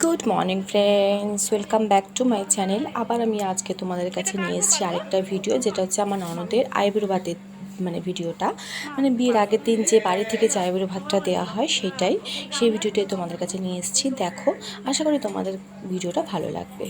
Good morning friends welcome back to my channel আবার আমি আজকে তোমাদের কাছে নিয়ে এসেছি আরেকটা ভিডিও যেটা হচ্ছে আমার ননদের আইব্রো ভাতের মানে ভিডিওটা মানে বিয়ের আগের দিন যে বাড়ি থেকে যে আইব্রো ভাতটা দেওয়া হয় সেটাই, সেই ভিডিওটাই তোমাদের কাছে নিয়ে এসেছি। দেখো, আশা করি তোমাদের ভিডিওটা ভালো লাগবে।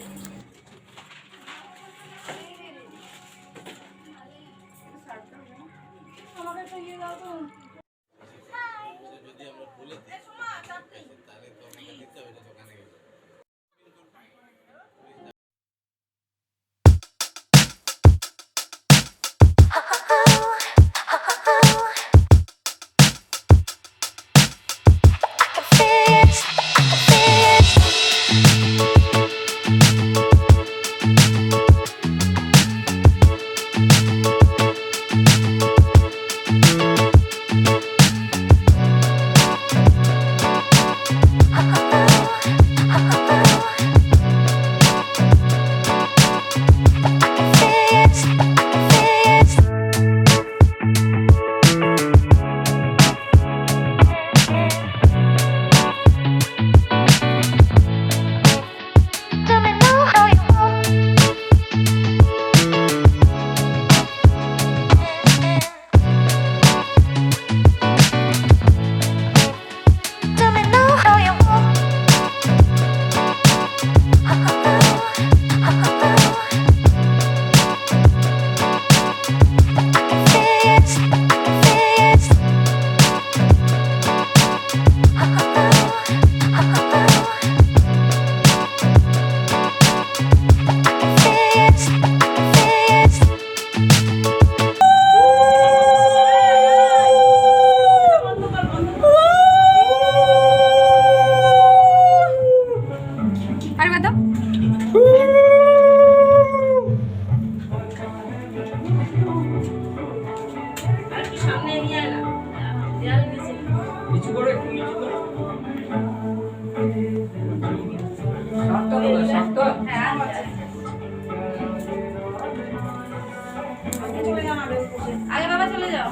আগে বাবা চলে যাও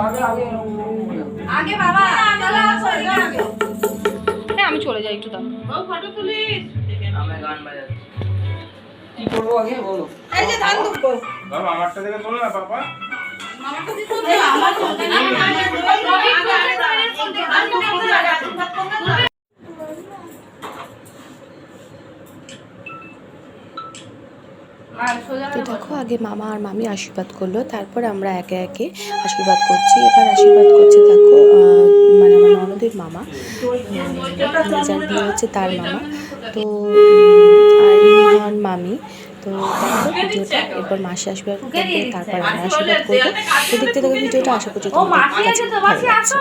আগে আগে আগে বাবা চলে আসো হ্যাঁ আমি চলে যাই একটু দাও ফটো তুলিস আমি গান বাজাচ্ছি কি করব আগে বলো এই যে ধান দুঃখ বাবা আমারটা দেখে বলো না পাপা তো দেখো আগে মামা আর মামি আশীর্বাদ করল তারপর আমরা একে একে আশীর্বাদ করছি। এবার আশীর্বাদ করছে দেখো মানে আমার ননদের মামা। যার বিয়ে হচ্ছে তার মামা। তো আর মামি। তো দেখো ভিডিওটা এরপর মাসে আশীর্বাদ করবে তারপর আমরা আশীর্বাদ করব। তো দেখতে দেখো ভিডিওটা আশা করছি তোমাদের কাছে ভালো লাগছে।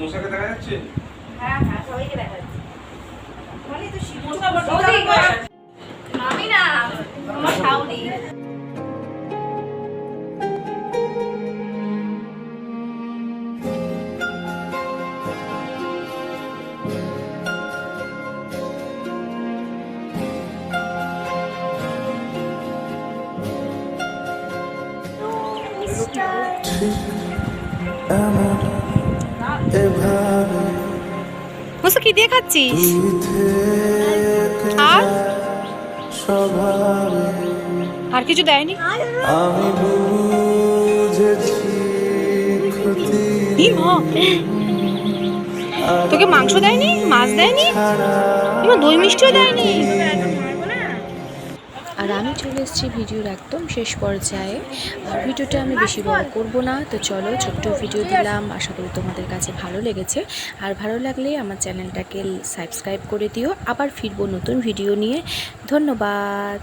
মশাকে দেখা যাচ্ছে? হ্যাঁ হ্যাঁ সবাইকে দেখা যাচ্ছে। মানে আমি না আমার শাউরি মুসা কি দিয়ে খাচ্ছিস? আর? আর কিছু দেয়নি? ই মা। তোকে মাংস দেয়নি? মাছ দেয়নি? দই মিষ্টিও দেয়নি? আর আমি চলে এসেছি ভিডিওর একদম শেষ পর্যায়ে। আর ভিডিওটা আমি বেশি বড় করব না। তো চলো ছোট্ট ভিডিও দিলাম। আশা করি তোমাদের কাছে ভালো লেগেছে। আর ভালো লাগলে আমার চ্যানেলটাকে সাবস্ক্রাইব করে দিও। আবার ফিরবো নতুন ভিডিও নিয়ে। ধন্যবাদ।